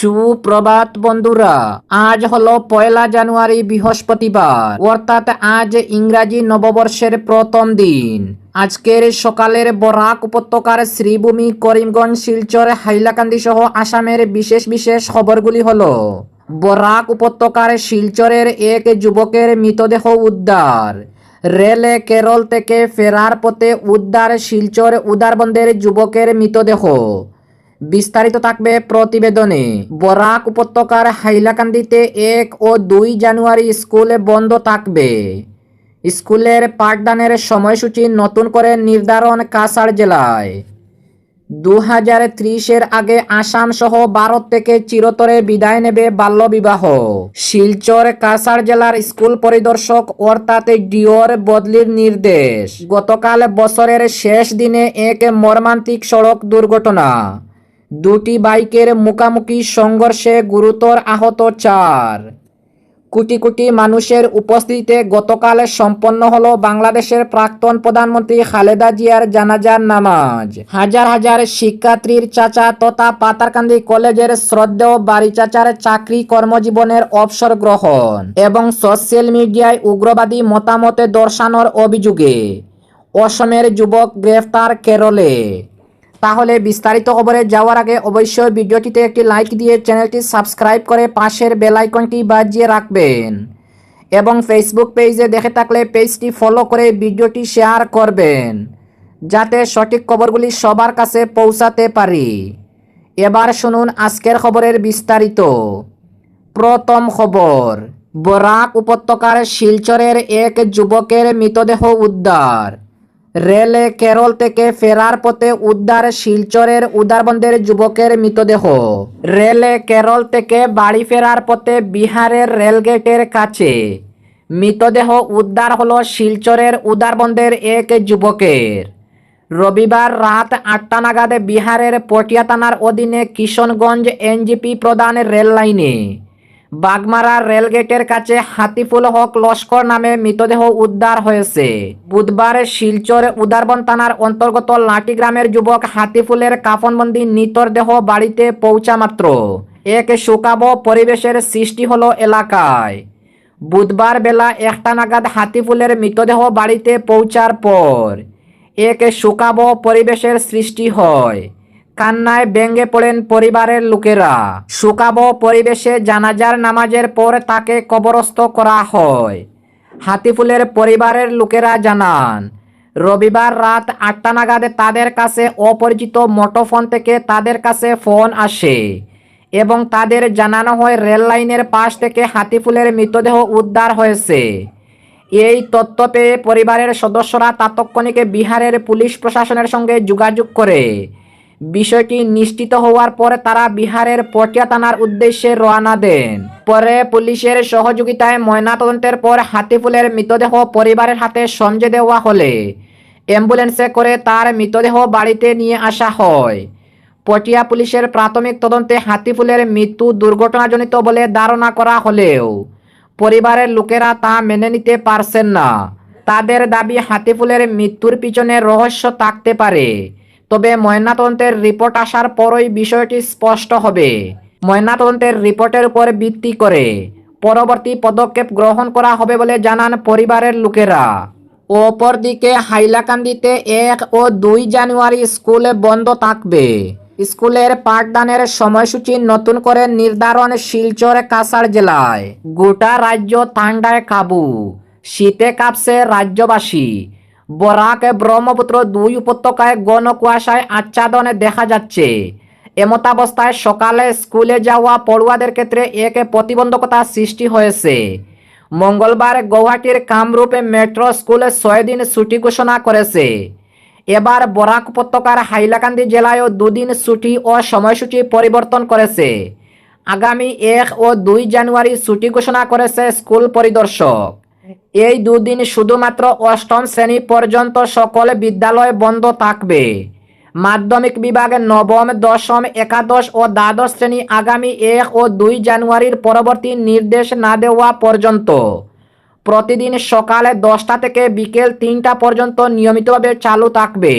সুপ্রভাত বন্ধুরা, আজ হলো পয়লা জানুয়ারি বৃহস্পতিবার। অর্থাৎ আজ ইংরাজি নববর্ষের প্রথম দিন। আজকের সকালের বরাক উপত্যকার শ্রীভূমি করিমগঞ্জ, শিলচর, হাইলাকান্দি সহ আসামের বিশেষ বিশেষ খবরগুলি হলো, বরাক উপত্যকার শিলচরের এক যুবকের মৃতদেহ উদ্ধার। রেলে কেরল থেকে ফেরার পথে উদ্ধার শিলচর উদারবন্দের যুবকের মৃতদেহ। বিস্তারিত থাকবে প্রতিবেদনে। বরাক উপত্যকার হাইলাকান্দিতে এক ও দুই জানুয়ারি স্কুলে বন্ধ থাকবে। স্কুলের পাঠদানের সময়সূচি নতুন করে নির্ধারণ কাছাড় জেলায়। দু হাজার ত্রিশের আগে আসাম সহ ভারত থেকে চিরতরে বিদায় নেবে বাল্যবিবাহ। শিলচর কাছাড় জেলার স্কুল পরিদর্শক অর্থাৎ ডিওর বদলির নির্দেশ। গতকাল বছরের শেষ দিনে এক মর্মান্তিক সড়ক দুর্ঘটনা। দুটি বাইকের মুখামুখি সংঘর্ষে গুরুতর আহত চার। কোটি কোটি মানুষের উপস্থিতিতে গতকাল সম্পন্ন হলো বাংলাদেশের প্রাক্তন প্রধানমন্ত্রী খালেদা জিয়ার জানাজার নামাজ। হাজার হাজার শিক্ষার্থীর চাচা তথা পাতারকান্দি কলেজের শ্রদ্ধেয় বাড়ি চাচার চাকরি কর্মজীবনের অবসর গ্রহণ এবং সোশ্যাল মিডিয়ায় উগ্রবাদী মতামতে দর্শানোর অভিযোগে। অসমের যুবক গ্রেফতার কেরলে। তাহলে বিস্তারিত খবরে যাওয়ার আগে অবশ্যই ভিডিওটিতে একটি লাইক দিয়ে চ্যানেলটি সাবস্ক্রাইব করে পাশের বেলাইকনটি বাজিয়ে রাখবেন। এবং ফেসবুক পেজে দেখে থাকলে পেজটি ফলো করে ভিডিওটি শেয়ার করবেন, যাতে সঠিক খবরগুলি সবার কাছে পৌঁছাতে পারি। এবার শুনুন আজকের খবরের বিস্তারিত। প্রথম খবর, বরাক উপত্যকার শিলচরের এক যুবকের মৃতদেহ উদ্ধার। রেলে কেরল থেকে ফেরার পথে উদ্ধার শিলচরের উদারবন্দের যুবকের মৃতদেহ। রেলে কেরল থেকে বাড়ি ফেরার পথে বিহারের রেলগেটের কাছে। মৃতদেহ উদ্ধার হলো শিলচরের উদারবন্দের এক যুবকের। রবিবার রাত আটটা নাগাদে বিহারের পটিয়া থানার অধীনে কিশনগঞ্জ এনজিপি প্রধান রেল লাইনে বাগমারা রেলগেটের কাছে হাতিফুল হক লস্কর নামে মৃতদেহ উদ্ধার হয়েছে। বুধবার শিলচর উদারবন থানার অন্তর্গত লাটি গ্রামের যুবক হাতিফুলের কাফনবন্দি নিতর দেহ বাড়িতে পৌঁছা মাত্র। এক শোকাব পরিবেশের সৃষ্টি হলো এলাকায়। বুধবার বেলা একটা নাগাদ হাতিফুলের মৃতদেহ বাড়িতে পৌঁছার পর এক শোকাব পরিবেশের সৃষ্টি হয়। কান্নায় ব্যঙ্গে পড়েন পরিবারের লোকেরা। শোকাব পরিবেশে জানাজার নামাজের পর তাকে কবরস্থ করা হয়। হাতিফুলের পরিবারের লোকেরা জানান, রবিবার রাত আটটা নাগাদে তাদের কাছে অপরিচিত মোটোফোন থেকে তাদের কাছে ফোন আসে এবং তাদের জানানো হয় রেল লাইনের পাশ থেকে হাতিফুলের মৃতদেহ উদ্ধার হয়েছে। এই তথ্য পেয়ে পরিবারের সদস্যরা তাৎক্ষণিকে বিহারের পুলিশ প্রশাসনের সঙ্গে যোগাযোগ করে বিষয়টি নিশ্চিত হওয়ার পরে তারা বিহারের পটিয়া থানার উদ্দেশ্যে রওনা দেন। পরে পুলিশের সহযোগিতায় ময়নাতদন্তের পর হাতিফুলের মৃতদেহ পরিবারের হাতে সমঝে দেওয়া হলে অ্যাম্বুলেন্সে করে তার মৃতদেহ বাড়িতে নিয়ে আসা হয়। পটিয়া পুলিশের প্রাথমিক তদন্তে হাতিফুলের মৃত্যু দুর্ঘটনাজনিত বলে ধারণা করা হলেও পরিবারের লোকেরা তা মেনে নিতে পারছেন না। তাদের দাবি হাতিফুলের মৃত্যুর পিছনে রহস্য থাকতে পারে। তবে ময়নাতদন্তের রিপোর্ট আসার পরই বিষয়টি স্পষ্ট হবে। ময়নাতদন্তের রিপোর্টের উপর ভিত্তি করে পরবর্তী পদক্ষেপ গ্রহণ করা হবে বলে জানান পরিবারের লোকেরা। অপরদিকে হাইলাকান্দিতে এক ও দুই জানুয়ারি স্কুলে বন্ধ থাকবে। স্কুলের পাঠদানের সময়সূচি নতুন করে নির্ধারণ শিলচর কাছাড় জেলায়। গোটা রাজ্য ঠান্ডায় কাবু। শীতে কাঁপছে রাজ্যবাসী। বরাক ব্রহ্মপুত্র দুই উপত্যকায় ঘন কুয়াশায় আচ্ছাদনে দেখা যাচ্ছে। এমতাবস্থায় সকালে স্কুলে যাওয়া পড়ুয়াদের ক্ষেত্রে একে প্রতিবন্ধকতা সৃষ্টি হয়েছে। মঙ্গলবার গৌহাটির কামরূপে মেট্রো স্কুলে ছয় দিন ছুটি ঘোষণা করেছে। এবার বরাক উপত্যকার হাইলাকান্দি জেলায়ও দুদিন ছুটি ও সময়সূচি পরিবর্তন করেছে। আগামী এক ও দুই জানুয়ারি ছুটি ঘোষণা করেছে স্কুল পরিদর্শক। এই দুদিন শুধুমাত্র অষ্টম শ্রেণি পর্যন্ত সকল বিদ্যালয় বন্ধ থাকবে। মাধ্যমিক বিভাগে নবম, দশম, একাদশ ও দ্বাদশ শ্রেণি আগামী এক ও দুই জানুয়ারির পরবর্তী নির্দেশ না দেওয়া পর্যন্ত। প্রতিদিন সকালে দশটা থেকে বিকেল তিনটা পর্যন্ত নিয়মিতভাবে চালু থাকবে।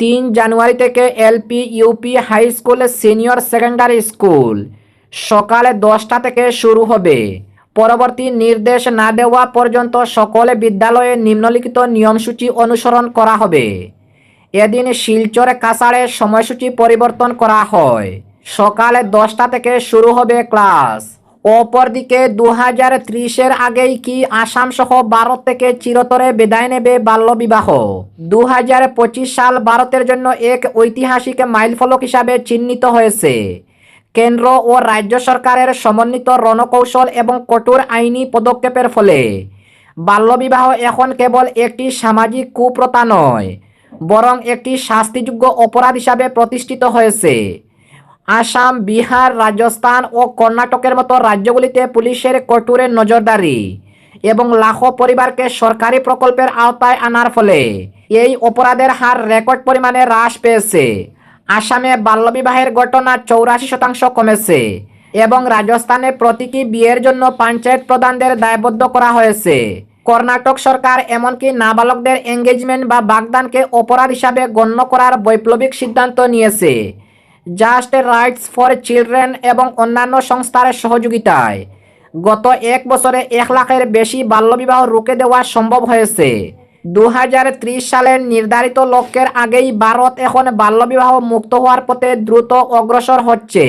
তিন জানুয়ারি থেকে LP UP high school, senior secondary school. সকালে দশটা থেকে শুরু হবে। পরবর্তী নির্দেশ না দেওয়া পর্যন্ত সকলে বিদ্যালয়ে নিম্নলিখিত নিয়মসূচি অনুসরণ করা হবে। এদিন শিলচর কাছাড়ে সময়সূচি পরিবর্তন করা হয়। সকালে দশটা থেকে শুরু হবে ক্লাস। অপরদিকে দু হাজার ত্রিশের আগেই কি আসাম সহ ভারত থেকে চিরতরে বিদায় নেবে বাল্যবিবাহ? দু হাজার পঁচিশ সাল ভারতের জন্য এক ঐতিহাসিক মাইলফলক হিসাবে চিহ্নিত হয়েছে। কেন্দ্র ও রাজ্য সরকারের সমন্বিত রণকৌশল এবং কঠোর আইনি পদক্ষেপের ফলে। বাল্যবিবাহ এখন কেবল একটি সামাজিক কুপ্রথা নয়, বরং একটি শাস্তিযোগ্য অপরাধ হিসাবে প্রতিষ্ঠিত হয়েছে। আসাম, বিহার, রাজস্থান ও কর্ণাটকের মতো রাজ্যগুলিতে পুলিশের কঠোরের নজরদারি এবং লাখো পরিবারকে সরকারি প্রকল্পের আওতায় আনার ফলে এই অপরাধের হার রেকর্ড পরিমাণে হ্রাস পেয়েছে। আসামে বাল্যবিবাহের ঘটনা চৌরাশি শতাংশ কমেছে এবং রাজস্থানে প্রতীকী বিয়ের জন্য পঞ্চায়েত প্রধানদের দায়বদ্ধ করা হয়েছে। কর্ণাটক সরকার এমনকি নাবালকদের এঙ্গেজমেন্ট বা বাগদানকে অপরাধ হিসাবে গণ্য করার বৈপ্লবিক সিদ্ধান্ত নিয়েছে। জাস্ট রাইটস ফর চিলড্রেন এবং অন্যান্য সংস্থার সহযোগিতায়। গত এক বছরে এক লাখের বেশি বাল্যবিবাহ রুখে দেওয়া সম্ভব হয়েছে। দু হাজার ত্রিশ সালের নির্ধারিত লক্ষ্যের আগেই ভারত এখন বাল্যবিবাহ মুক্ত হওয়ার পথে দ্রুত অগ্রসর হচ্ছে।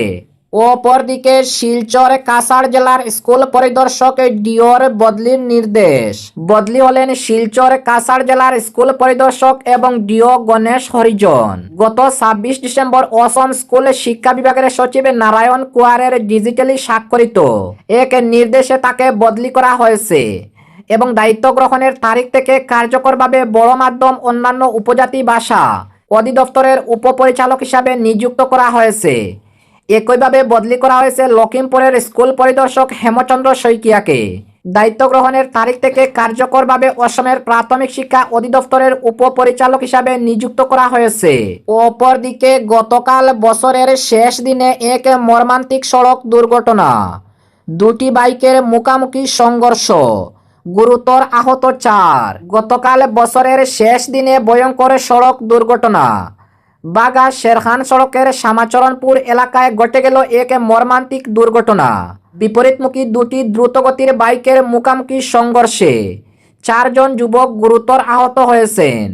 অপরদিকে শিলচর কাছাড় জেলার স্কুল পরিদর্শক ডিওর বদলির নির্দেশ। বদলি হলেন শিলচর কাছাড় জেলার স্কুল পরিদর্শক এবং ডিও গণেশ হরিজন। গত ছাব্বিশ ডিসেম্বর অসম স্কুল শিক্ষা বিভাগের সচিব নারায়ণ কুয়ারের ডিজিটালি স্বাক্ষরিত। এক নির্দেশে তাকে বদলি করা হয়েছে। এবং দায়িত্ব গ্রহণের তারিখ থেকে কার্যকরভাবে বড় মাধ্যম অন্যান্য উপজাতি ভাষা অধিদপ্তরের উপপরিচালক হিসাবে নিযুক্ত করা হয়েছে। একইভাবে বদলি করা হয়েছে লখিমপুরের স্কুল পরিদর্শক হেমচন্দ্র শইকিয়াকে। দায়িত্ব গ্রহণের তারিখ থেকে কার্যকরভাবে অসমের প্রাথমিক শিক্ষা অধিদপ্তরের উপপরিচালক হিসাবে নিযুক্ত করা হয়েছে। অপরদিকে গতকাল বছরের শেষ দিনে এক মর্মান্তিক সড়ক দুর্ঘটনা। দুটি বাইকের মুখামুখি সংঘর্ষ। গুরুতর আহত চার। গতকাল বছরের শেষ দিনে ভয়ঙ্কর সড়ক দুর্ঘটনা। বাগা শেরখান সড়কের শ্যামাচরণপুর এলাকায় ঘটে গেল এক মর্মান্তিক দুর্ঘটনা। বিপরীতমুখী দুটি দ্রুতগতির বাইকের মুখামুখি সংঘর্ষে চারজন যুবক গুরুতর আহত হয়েছেন।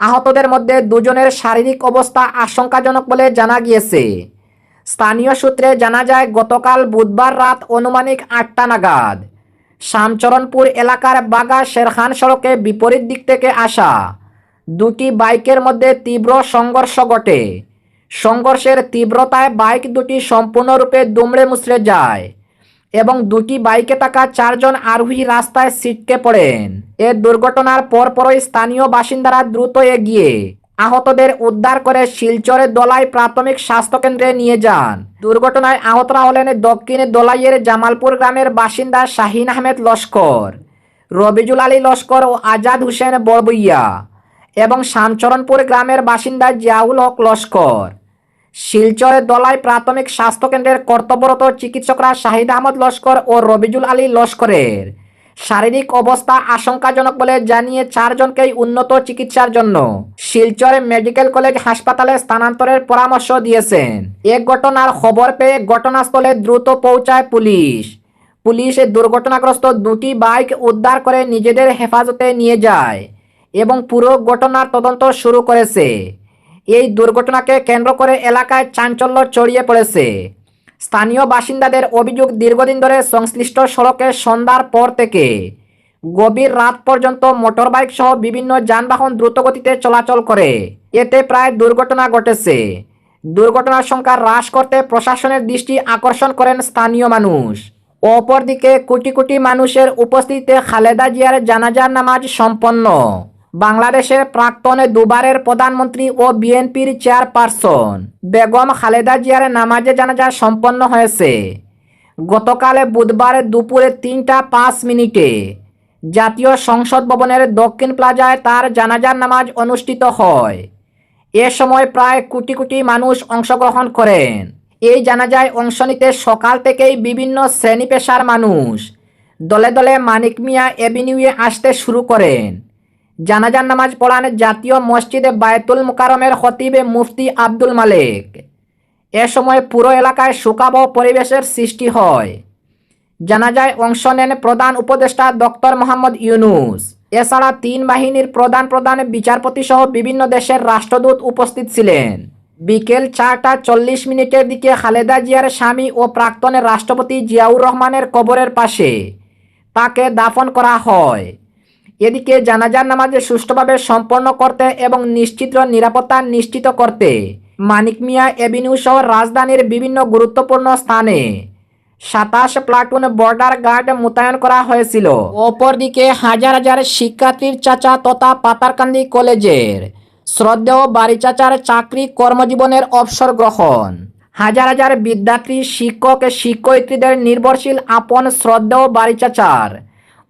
আহতদের মধ্যে দুজনের শারীরিক অবস্থা আশঙ্কাজনক বলে জানা গিয়েছে। স্থানীয় সূত্রে জানা যায়, গতকাল বুধবার রাত অনুমানিক আটটা নাগাদ শ্যামচরণপুর এলাকার বাগা শেরখান সড়কে বিপরীত দিক থেকে আসা দুটি বাইকের মধ্যে তীব্র সংঘর্ষ ঘটে। সংঘর্ষের তীব্রতায় বাইক দুটি সম্পূর্ণরূপে দুমড়ে মুচড়ে যায় এবং দুটি বাইকে থাকা চারজন আরোহী রাস্তায় ছিটকে পড়েন। এ দুর্ঘটনার পরপরই স্থানীয় বাসিন্দারা দ্রুত এগিয়ে আহতদের উদ্ধার করে শিলচরের দোলাই প্রাথমিক স্বাস্থ্যকেন্দ্রে নিয়ে যান। দুর্ঘটনায় আহতরা হলেন দক্ষিণে দোলাইয়ের জামালপুর গ্রামের বাসিন্দা শাহিন আহমেদ লস্কর, রবিজুল আলী লস্কর ও আজাদ হোসেন বড়বইয়া এবং শামচরণপুর গ্রামের বাসিন্দা জিয়াউল হক লস্কর। শিলচরের দলাই প্রাথমিক স্বাস্থ্যকেন্দ্রের কর্তব্যরত চিকিৎসকরা শাহিদ আহমদ লস্কর ও রবিজুল আলী লস্করের শারীরিক অবস্থা আশঙ্কাজনক বলে জানিয়ে চারজনকেই উন্নত চিকিৎসার জন্য শিলচর মেডিকেল কলেজ হাসপাতালে স্থানান্তরের পরামর্শ দিয়েছেন। এক ঘটনার খবর পেয়ে ঘটনাস্থলে দ্রুত পৌঁছায় পুলিশ। পুলিশ দুর্ঘটনাগ্রস্ত দুটি বাইক উদ্ধার করে নিজেদের হেফাজতে নিয়ে যায় এবং পুরো ঘটনার তদন্ত শুরু করেছে। এই দুর্ঘটনাকে কেন্দ্র করে এলাকায় চাঞ্চল্য ছড়িয়ে পড়েছে। স্থানীয় বাসিন্দাদের অভিযোগ দীর্ঘদিন ধরে সংশ্লিষ্ট সড়কে সন্ধ্যার পর থেকে। গভীর রাত পর্যন্ত মোটরবাইক সহ বিভিন্ন যানবাহন দ্রুতগতিতে চলাচল করে। এতে প্রায় দুর্ঘটনা ঘটেছে। দুর্ঘটনার সংখ্যা হ্রাস করতে প্রশাসনের দৃষ্টি আকর্ষণ করেন স্থানীয় মানুষ। অপরদিকে কোটি কোটি মানুষের উপস্থিতিতে খালেদা জিয়ার জানাজার নামাজ সম্পন্ন। বাংলাদেশের প্রাক্তন দুবারের প্রধানমন্ত্রী ও বিএনপির চেয়ারপারসন বেগম খালেদা জিয়ার নামাজে জানাজা সম্পন্ন হয়েছে। গতকাল বুধবার দুপুরে তিনটা পাঁচ মিনিটে জাতীয় সংসদ ভবনের দক্ষিণ প্লাজায় তার জানাজার নামাজ অনুষ্ঠিত হয়। এ সময় প্রায় কোটি কোটি মানুষ অংশগ্রহণ করেন। এই জানাজায় অংশ নিতে সকাল থেকেই বিভিন্ন শ্রেণি পেশার মানুষ দলে দলে মানিক মিয়া এভিনিউয়ে আসতে শুরু করেন। জানাজার নামাজ পড়ান জাতীয় মসজিদে বায়তুল মুকারমের খতিবে মুফতি আব্দুল মালিক। এ সময় পুরো এলাকায় শোকাবহ পরিবেশের সৃষ্টি হয়। জানাজায় অংশ নেন প্রধান উপদেষ্টা ডক্টর মোহাম্মদ ইউনুস। এছাড়া তিন বাহিনীর প্রধান প্রধান বিচারপতি সহ বিভিন্ন দেশের রাষ্ট্রদূত উপস্থিত ছিলেন। বিকেল চারটা চল্লিশ মিনিটের দিকে খালেদা জিয়ার স্বামী ও প্রাক্তন রাষ্ট্রপতি জিয়াউর রহমানের কবরের পাশে তাকে দাফন করা হয়। এদিকে জানাজার নামাজে সুষ্ঠুভাবে সম্পন্ন করতে এবং নিশ্চিত নিরাপত্তা নিশ্চিত করতে মানিক মিয়া এভিনিউ সহ রাজধানীর বিভিন্ন গুরুত্বপূর্ণ স্থানে সাতাশ প্লাটুন বর্ডার গার্ড মোতায়েন করা হয়েছিল। অপরদিকে হাজার হাজার শিক্ষার্থীর চাচা তথা পাতারকান্দি কলেজের শ্রদ্ধেয় বাড়ি চাচার চাকরি কর্মজীবনের অবসর গ্রহণ। হাজার হাজার বিদ্যার্থী, শিক্ষক, শিক্ষয়িত্রীদের নির্ভরশীল আপন শ্রদ্ধেয় বাড়ি চাচার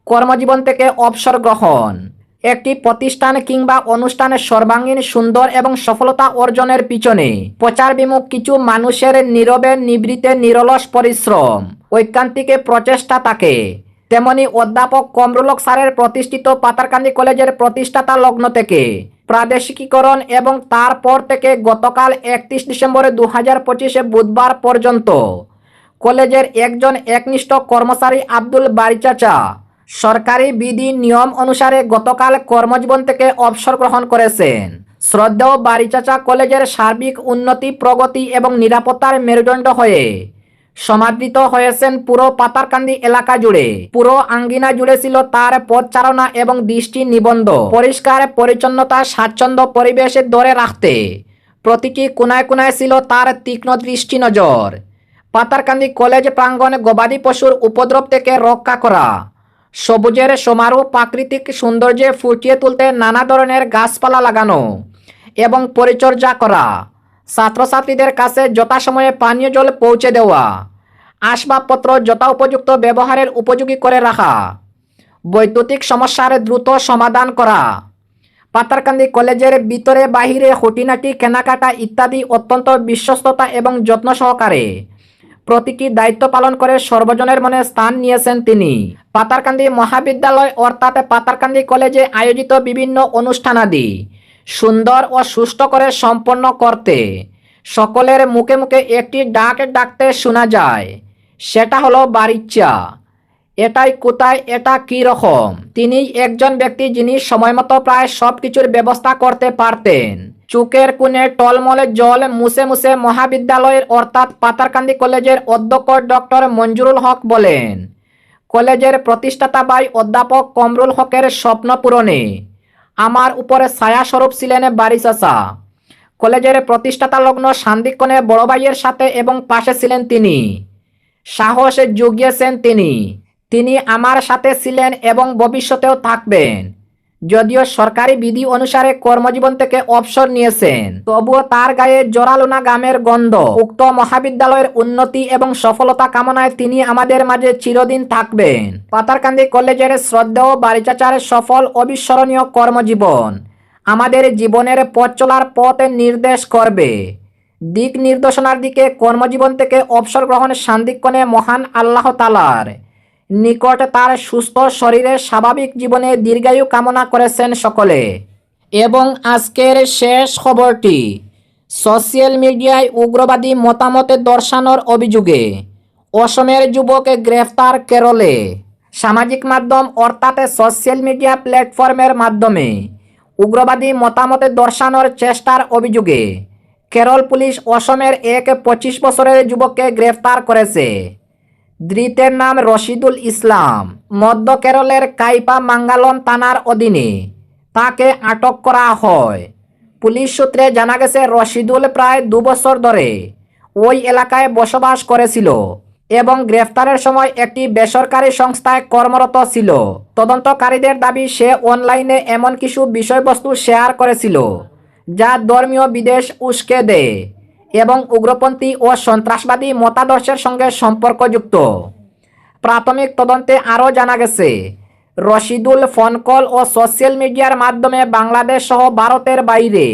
কর্মজীবন থেকে অবসর গ্রহণ। একটি প্রতিষ্ঠান কিংবা অনুষ্ঠানের সর্বাঙ্গীন, সুন্দর এবং সফলতা অর্জনের পিছনে প্রচার বিমুখ কিছু মানুষের নীরবে নিবৃতে নিরলস পরিশ্রম, ঐকান্তিকে প্রচেষ্টা থাকে তেমনি অধ্যাপক কমরুলক স্যারের প্রতিষ্ঠিত পাতারকান্দি কলেজের প্রতিষ্ঠাতা লগ্ন থেকে, প্রাদেশিকীকরণ এবং তারপর থেকে গতকাল একত্রিশ ডিসেম্বর দু হাজার পঁচিশে বুধবার পর্যন্ত কলেজের একজন একনিষ্ঠ কর্মচারী আব্দুল বারিচাচা সরকারি বিধি নিয়ম অনুসারে গতকাল কর্মজীবন থেকে অবসর গ্রহণ করেছেন। শ্রদ্ধেয় বারিচাচা কলেজের সার্বিক উন্নতি, প্রগতি এবং নিরাপত্তার মেরুদণ্ড হয়ে সমাদৃত হয়েছেন পুরো পাতারকান্দি এলাকা জুড়ে। পুরো আঙ্গিনা জুড়ে ছিল তার পথচারণা এবং দৃষ্টি নিবন্ধ। পরিষ্কার, পরিচ্ছন্নতা, স্বাচ্ছন্দ্য পরিবেশে ধরে রাখতে প্রতিটি কোনায় কোনায় ছিল তার তীক্ষ্ণ দৃষ্টি নজর। পাতারকান্দি কলেজ প্রাঙ্গণে গবাদি পশুর উপদ্রব থেকে রক্ষা করা সবুজের সমারোহ প্রাকৃতিক সৌন্দর্যে ফুটিয়ে তুলতে নানা ধরনের গাছপালা লাগানো এবং পরিচর্যা করা। ছাত্রছাত্রীদের কাছে যথাসময়ে পানীয় জল পৌঁছে দেওয়া, আসবাবপত্র যথা উপযুক্ত ব্যবহারের উপযোগী করে রাখা, বৈদ্যুতিক সমস্যার দ্রুত সমাধান করা, পাতারকান্দি কলেজের ভিতরে বাহিরে খুঁটিনাটি, কেনাকাটা ইত্যাদি অত্যন্ত বিশ্বস্ততা এবং যত্ন সহকারে প্রতিটি দায়িত্ব পালন করে সর্বজনের মনে স্থান নিয়েছেন তিনি। পাতারকান্দি মহাবিদ্যালয় অর্থাৎ পাতারকান্দি কলেজে আয়োজিত বিভিন্ন অনুষ্ঠানাদি সুন্দর ও সুষ্ঠু করে সম্পন্ন করতে সকলের মুখে মুখে একটি ডাক ডাকতে শোনা যায়। সেটা হলো বাড়িচ্চা এটাই কোথায়, এটা কি রকম? তিনি একজন ব্যক্তি যিনি সময়মতো প্রায় সব কিছুর ব্যবস্থা করতে পারতেন। চুকের কোণে টলমলে জল মুছে মুছে মহাবিদ্যালয়ের অর্থাৎ পাতারকান্দি কলেজের অধ্যক্ষ ডক্টর মঞ্জুরুল হক বলেন, কলেজের প্রতিষ্ঠাতা বাই অধ্যাপক কমরুল হকের স্বপ্ন পূরণে। আমার উপরে ছায়া স্বরূপ ছিলেন চাচা। কলেজের প্রতিষ্ঠাতা লগ্ন সান্দিক্ষণে বড় ভাইয়ের সাথে এবং পাশে ছিলেন তিনি। সাহসে জুগিয়েছেন তিনি। তিনি আমার সাথে ছিলেন এবং ভবিষ্যতেও থাকবেন। যদিও সরকারি বিধি অনুসারে কর্মজীবন থেকে অবসর নিয়েছেন, তবুও তার গায়ে জোরালোনা গামের গন্ধ। উক্ত মহাবিদ্যালয়ের উন্নতি এবং সফলতা কামনায় তিনি আমাদের মাঝে চিরদিন থাকবেন। পাতারকান্দি কলেজের শ্রদ্ধেয় বারিচাচার সফল অবিস্মরণীয় কর্মজীবন আমাদের জীবনের পথ চলার পথ নির্দেশ করবে। দিক নির্দেশনার দিকে কর্মজীবন থেকে অবসর গ্রহণ সান্দিক্ষণে মহান আল্লাহ তালার নিকট তার সুস্থ শরীরে স্বাভাবিক জীবনে দীর্ঘায়ু কামনা করেছেন সকলে। এবং আজকের শেষ খবরটি, সোশ্যাল মিডিয়ায় উগ্রবাদী মতামতে দর্শানোর অভিযোগে অসমের যুবক গ্রেফতার কেরলে। সামাজিক মাধ্যম অর্থাৎ সোশ্যাল মিডিয়া প্ল্যাটফর্মের মাধ্যমে উগ্রবাদী মতামতে দর্শানোর চেষ্টার অভিযোগে কেরল পুলিশ অসমের এক পঁচিশ বছরের যুবককে গ্রেফতার করেছে। ধৃতের নাম রশিদুল ইসলাম। মধ্য কেরলের কাইপা মাঙ্গালন থানার অধীনে তাকে আটক করা হয়। পুলিশ সূত্রে জানা গেছে, রশিদুল প্রায় দু বছর ধরে ওই এলাকায় বসবাস করেছিল এবং গ্রেফতারের সময় একটি বেসরকারি সংস্থায় কর্মরত ছিল। তদন্তকারীদের দাবি, সে অনলাইনে এমন কিছু বিষয়বস্তু শেয়ার করেছিল যা ধর্মীয় বিদেশ উস্কে দেয়। এবং উগ্রপন্থী ও সন্ত্রাসবাদী মতাদর্শের সঙ্গে সম্পর্কযুক্ত। প্রাথমিক তদন্তে আরও জানা গেছে, রশিদুল ফোন কল ও সোশ্যাল মিডিয়ার মাধ্যমে বাংলাদেশ সহ ভারতের বাইরে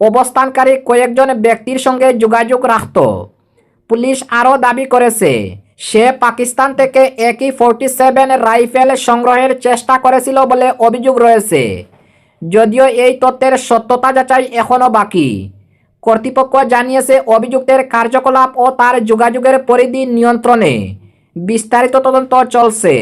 অবস্থানকারী কয়েকজন ব্যক্তির সঙ্গে যোগাযোগ রাখত। পুলিশ আরও দাবি করেছে, সে পাকিস্তান থেকে একই ফোরটি সেভেন রাইফেল সংগ্রহের চেষ্টা করেছিল বলে অভিযোগ রয়েছে। যদিও এই তথ্যের সত্যতা যাচাই এখনও বাকি। কর্তৃপক্ষ জানিয়েছে অভিযুক্তের কার্যকলাপ ও তার যোগাযোগের পরিধি নিয়ন্ত্রণে বিস্তারিত তদন্ত চলছে।